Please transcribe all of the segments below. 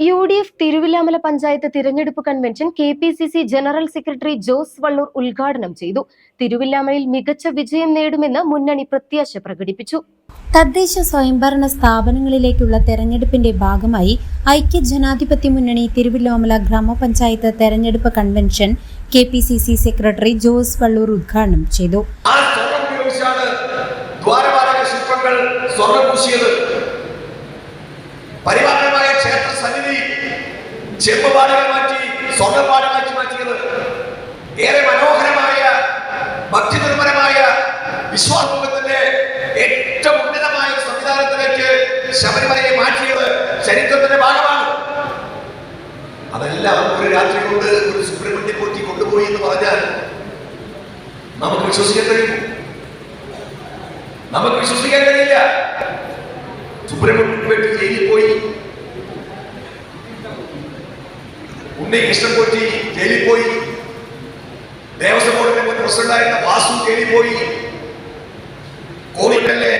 U D F Thiruvilwamala panchayat തിരഞ്ഞെടുപ്പ് convention K P C C general secretary Jose Valloor ഉദ്ഘാടനം ചെയ്തു. തിരുവില്ലാമലയിൽ മികച്ച വിജയം നേടുമെന്ന് മുന്നണി പ്രത്യാശ പ്രകടിപ്പിച്ചു. തദ്ദേശ സ്വയംഭരണ സ്ഥാപനങ്ങളിലേക്കുള്ള തെരഞ്ഞെടുപ്പിന്റെ ഭാഗമായി ഐക്യ ജനാധിപത്യ മുന്നണി തിരുവില്ലോമല ഗ്രാമപഞ്ചായത്ത് തെരഞ്ഞെടുപ്പ് convention K P C C secretary Jose Valloor ഉദ്ഘാടനം ചെയ്തു. ദ്വാരപാലക ശില്പങ്ങൾ പൂശിയത്. സന്നിധി ചെമ്പുപാടുകൾ മാറ്റി സ്വർണപാടുകളാക്കി മാറ്റിയത് ഏറെ മനോഹരമായ ഭക്തി നിർഭരമായ വിശ്വാസത്തിന്റെ ഏറ്റവും ഉന്നതമായ സംവിധാനത്തിലേക്ക് ശബരിമലയെ മാറ്റിയത് ചരിത്രത്തിന്റെ ഭാഗമാണ്. അതെല്ലാം ഒരു രാത്രി കൊണ്ട് ഒരു സുബ്രഹ്മണ്യ പൂർത്തി കൊണ്ടുപോയി എന്ന് പറഞ്ഞാൽ നമുക്ക് വിശ്വസിക്കാൻ കഴിയും നമുക്ക് വിശ്വസിക്കാൻ കഴിയില്ല. സുബ്രഹ്മണ്യം വേണ്ടി ജയിലിൽ പോയി ഉണ്ണി കൃഷ്ണൻകുട്ടി ജയിലിൽ പോയി ദേവസ്വം ബോർഡിന്റെ മുൻ പ്രസിഡന്റായിരുന്ന വാസു ജയിലിൽ പോയി കോവിഡല്ലേ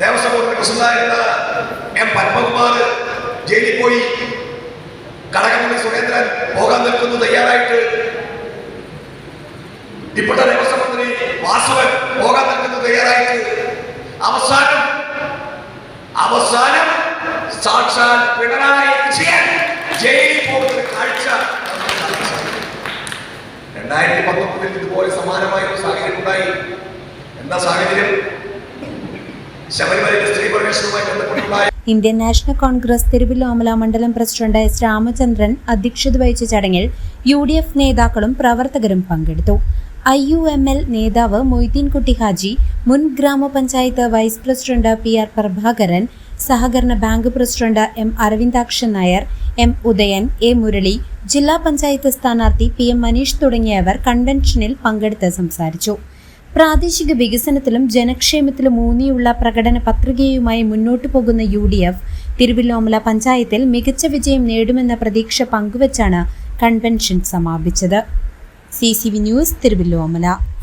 ദേവസ്വം ബോർഡിന്റെ പ്രസിഡന്റായിരുന്ന എം പത്മകുമാർ ജയിലിൽ പോയി കടകംപള്ളി സുരേന്ദ്രൻ പോകാൻ നിൽക്കുന്നു തയ്യാറായിട്ട്. ഇപ്പോഴത്തെ ദേവസ്വം മന്ത്രി വാസുവൻ പോകാൻ നിൽക്കുന്നു തയ്യാറായിട്ട്. അവസാനം അവസാനം സാക്ഷാൽ പിണറായി വിജയൻ ജയിലിൽ പോകുന്ന ഒരു കാഴ്ച രണ്ടായിരത്തി പത്തൊമ്പതിൽ ഇതുപോലെ സമാനമായ ഒരു സാഹചര്യം ഉണ്ടായി. എന്താ സാഹചര്യം? ശബരിമലയിലെ സ്ത്രീ പ്രവേശനവുമായി ബന്ധപ്പെട്ടുണ്ടായ ഇന്ത്യൻ നാഷണൽ കോൺഗ്രസ് തിരുവില്ലോമല മണ്ഡലം പ്രസിഡന്റ് എസ് രാമചന്ദ്രൻ അധ്യക്ഷത വഹിച്ച ചടങ്ങിൽ യു ഡി എഫ് നേതാക്കളും പ്രവർത്തകരും പങ്കെടുത്തു. ഐ യു എം എൽ നേതാവ് മൊയ്തീൻകുട്ടി ഹാജി മുൻ ഗ്രാമപഞ്ചായത്ത് vice president P R Prabhakaran സഹകരണ bank president M Aravindakshan Nair M Udayan A Murali ജില്ലാ പഞ്ചായത്ത് സ്ഥാനാർത്ഥി പി എം മനീഷ് തുടങ്ങിയവർ കൺവെൻഷനിൽ പങ്കെടുത്ത് സംസാരിച്ചു. പ്രാദേശിക വികസനത്തിലും ജനക്ഷേമത്തിലും ഊന്നിയുള്ള പ്രകടന പത്രികയുമായി മുന്നോട്ടു പോകുന്ന യു ഡി എഫ് തിരുവില്ലോമല പഞ്ചായത്തിൽ മികച്ച വിജയം നേടുമെന്ന പ്രതീക്ഷ പങ്കുവച്ചാണ് convention സമാപിച്ചത്. C C V news Thiruvilwamala.